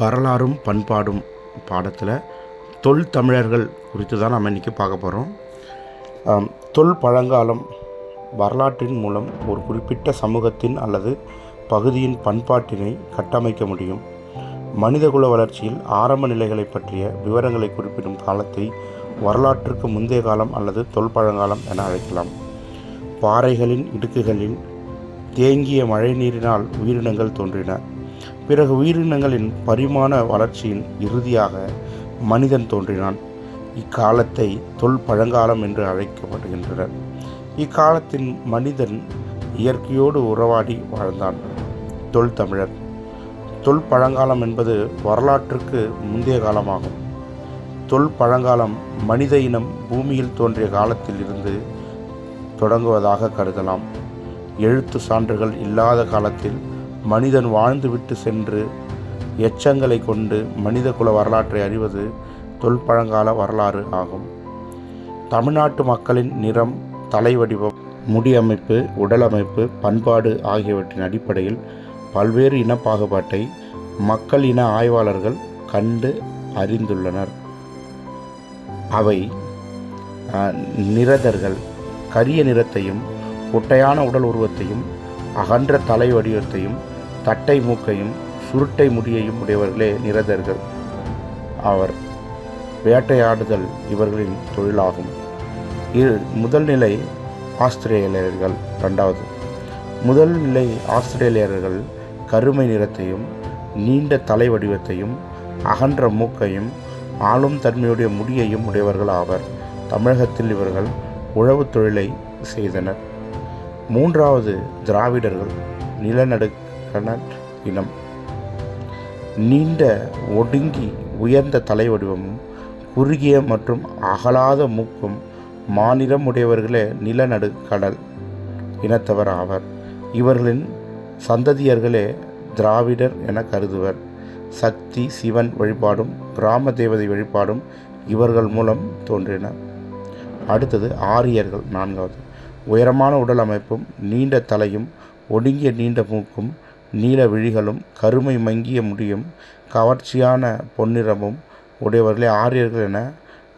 வரலாறும் பண்பாடும் பாடத்தில் தொல் தமிழர்கள் குறித்து தான் நம்ம இன்றைக்கி பார்க்க போகிறோம் தொல் பழங்காலம் வரலாற்றின் மூலம் ஒரு குறிப்பிட்ட சமூகத்தின் அல்லது பகுதியின் பண்பாட்டினை கட்டமைக்க முடியும். மனிதகுல வளர்ச்சியில் ஆரம்ப நிலைகளை பற்றிய விவரங்களை குறிப்பிடும் காலத்தை வரலாற்றுக்கு முந்தைய காலம் அல்லது தொல்பழங்காலம் என அழைக்கலாம். பாறைகளின் இடுக்குகளில் தேங்கிய மழைநீரினால் உயிரினங்கள் தோன்றின. பிறகு உயிரினங்களின் பரிமாண வளர்ச்சியின் இறுதியாக மனிதன் தோன்றினான். இக்காலத்தை தொல் பழங்காலம் என்று அழைக்கப்படுகின்றனர். இக்காலத்தின் மனிதன் இயற்கையோடு உறவாடி வாழ்ந்தான். தொல் தமிழர். தொல் பழங்காலம் என்பது வரலாற்றுக்கு முந்தைய காலமாகும். தொல் பழங்காலம் மனித இனம் பூமியில் தோன்றிய காலத்தில் இருந்து தொடங்குவதாக கருதலாம். எழுத்து சான்றுகள் இல்லாத காலத்தில் மனிதன் வாழ்ந்துவிட்டு சென்று எச்சங்களை கொண்டு மனித குல வரலாற்றை அறிவது தொல்பழங்கால வரலாறு ஆகும். தமிழ்நாட்டு மக்களின் நிறம் தலை வடிவம் முடியமைப்பு உடலமைப்பு பண்பாடு ஆகியவற்றின் அடிப்படையில் பல்வேறு இன பாகுபாட்டை மக்கள் இன ஆய்வாளர்கள் கண்டு அறிந்துள்ளனர். அவை நிறதர்கள் நிரதர்கள் கரிய நிறத்தையும் குட்டையான உடல் உருவத்தையும் அகன்ற தலை வடிவத்தையும் தட்டை மூக்கையும் சுருட்டை முடியையும் உடையவர்களே நிரதர்கள். அவர் வேட்டையாடுதல் இவர்களின் தொழிலாகும். இரு முதல் நிலை ஆஸ்திரேலியர்கள். ரெண்டாவது முதல் நிலை ஆஸ்திரேலியர்கள் கருமை நிறத்தையும் நீண்ட தலை வடிவத்தையும் அகன்ற மூக்கையும் ஆளும் தன்மையுடைய முடியையும் உடையவர்கள் ஆவர். தமிழகத்தில் இவர்கள் உழவுத் தொழிலை செய்தனர். மூன்றாவது திராவிடர்கள் நிலநடுக்கண இனம் நீண்ட ஒடுங்கி உயர்ந்த தலை வடிவமும் குறுகிய மற்றும் அகலாத மூக்கும் மாநிலம் உடையவர்களே நிலநடு கடல் இனத்தவர் ஆவர். இவர்களின் சந்ததியர்களே திராவிடர் என கருதுவர். சக்தி சிவன் வழிபாடும் கிராம தேவதை வழிபாடும் இவர்கள் மூலம் தோன்றின அடுத்தது ஆரியர்கள் நான்காவது. உயரமான உடல் அமைப்பும் நீண்ட தலையும் ஒடுங்கிய நீண்ட மூக்கும் நீல விழிகளும் கருமை மங்கிய முடியும் கவர்ச்சியான பொன்னிறமும் உடையவர்களே ஆரியர்கள் என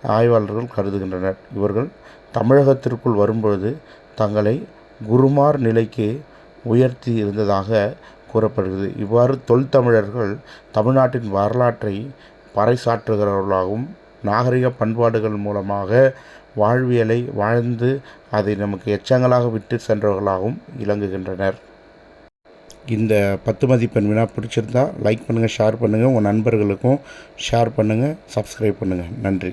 ஆய்வாளர்கள் கருதுகின்றனர். இவர்கள் தமிழகத்திற்குள் வரும்பொழுது தங்களை குருமார் நிலைக்கு உயர்த்தி இருந்ததாக கூறப்படுகிறது. இவ்வாறு தொல்தமிழர்கள் தமிழ்நாட்டின் வரலாற்றை பறைசாற்றுகிறவர்களாகவும் நாகரிக பண்பாடுகள் மூலமாக வாழ்வியலை வாழ்ந்து அதை நமக்கு எச்சங்களாக விட்டு சென்றவர்களாகவும் விளங்குகின்றனர். இந்த பத்து மதிப்பெண் வினா பிடிச்சிருந்தா லைக் பண்ணுங்கள் ஷேர் பண்ணுங்கள் உங்கள் நண்பர்களுக்கும் ஷேர் பண்ணுங்கள் சப்ஸ்கிரைப் பண்ணுங்கள் நன்றி.